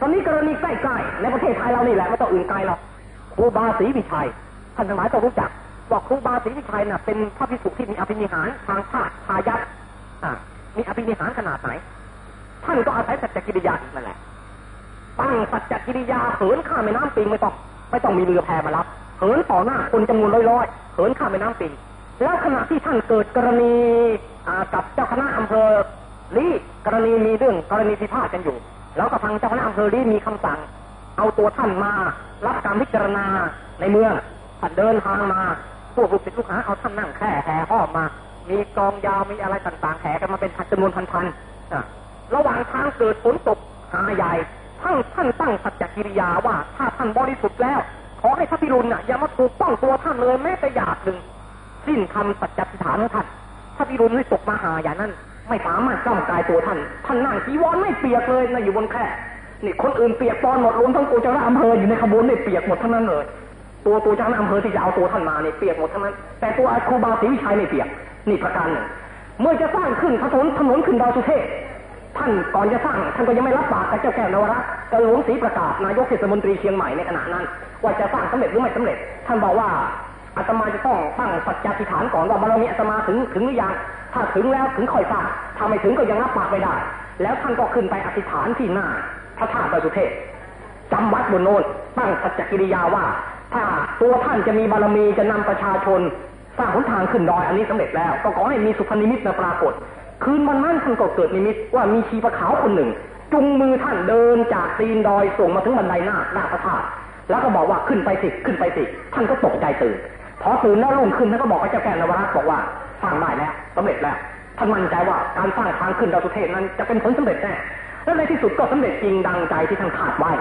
ตอนนี้กรณีใกล้ๆในประเทศไทยเรานี่แหละไม่ต้องอื่นไกลหรอกครูบาศรีวิชัยท่านทั้งหลายต้องรู้จักว่าครูบาศรีวิชัยน่ะเป็นพระภิกษุที่มีอภินิหารทางชาติพายัพอ่ามีอภินิหารขนาดไหน ท่านก็อาศัยสัจจกิริยาอีกนั่นแหละตั้งสัจจกิริยาเหินข้ามแม่น้ำปิงไม่ต้องไม่ต้องมีเรือแพมารับเหินต่อหน้าคนจำนวนร้อยๆเหินข้ามแม่น้ำปิงแล้วขณะที่ท่านเกิดกรณีกับเจ้าคณะอำเภอลีกรณีมีเรื่องกรณีพิพาทกันอยู่ แล้วก็ทางเจ้าคณะอำเภอลีมีคำสั่ง เอาตัวท่านมา รับการพิจารณาในเมืองท่านเดินทางมาพวกลูกศิษย์ลูกหาเอาท่านนั่งแค่แห่ห้อมมา มีกองยาวมีอะไรต่างๆแห่กันมาเป็นพันจำนวนพันๆระหว่างทางเกิดฝนตกหาใหญ่ท่านท่านตั้งสัจจกิริยาว่าถ้าท่านบริสุทธิ์แล้ว ขอให้พระพิรุณน่ะอย่ามาถูกต้องตัวท่านเลยแม้แต่หยาดหนึ่งสิ้นคำสัจจติฐานของท่านพระพิรุณให้ตกมาหาอย่างนั้น ไม่สามารถจ้องกายตัวท่าน ท่านนั่งจีวรไม่เปียกเลยนะอยู่บนแค่นี่คนอื่นเปียกปอนหมดรวมทั้งตัวเจ้าหน้าอำเภออยู่ในขบวนเนี่ยเปียกหมดทั้งนั้นเลย ตัวตัวเจ้าหน้าอำเภอที่จะเอาตัวท่านมาเนี่ยเปียกหมดทั้งนั้น แต่ตัวครูบาศรีวิชัยไม่เปียกนี่ประการหนึ่งเมื่อจะสร้างขึ้นถนนถนนขึ้นดอยสุเทพท่านก่อนจะสร้างท่านก็ยังไม่รับปากกับเจ้าแก้วนวรัตกับหลวงศรีประกาศนายกเทศมนตรีเชียงใหม่ในขณะนั้น ว่าจะสร้างสำเร็จหรือไม่สำเร็จ ท่านบอกว่า อาตมาจะต้องตั้งสัจจติฐานก่อนว่าบารมีอาตมาถึงถึงหรือยัง ถ้าถึงแล้วถึงค่อยสร้างถ้าไม่ถึงก็ยังรับปากไม่ได้ แล้วท่านก็ขึ้นไปอธิษฐานที่หน้าพระธาตุดอยสุเทพจำวัดบนโน้นตั้งสัจจกิริยาว่า ถ้าตัวท่านจะมีบารมีจะนำประชาชน สร้างหนทางขึ้นดอยอันนี้สำเร็จแล้ว ก็ขอให้มีสุพรรณนิมิตมาปรากฏ คืนวันนั้นท่านก็เกิดนิมิตว่ามีชีปะขาวคนหนึ่ง จุงมือท่านเดินจากตีนดอยส่งมาถึงบันไดหน้าหน้าพระธาตุแล้วก็บอกว่าขึ้นไปสิขึ้นไปสิท่านก็ตกใจตื่น พอตื่นแล้วรุ่งขึ้นท่านก็บอกพระเจ้าแก่นวรัตบอกว่าสร้างได้แล้วสำเร็จแล้วท่านมั่นใจว่าการสร้างทางขึ้นดาวสุเทพนั้นจะเป็นผลสำเร็จแน่และในที่สุดก็สำเร็จจริงดังใจที่ท่านคาดไว้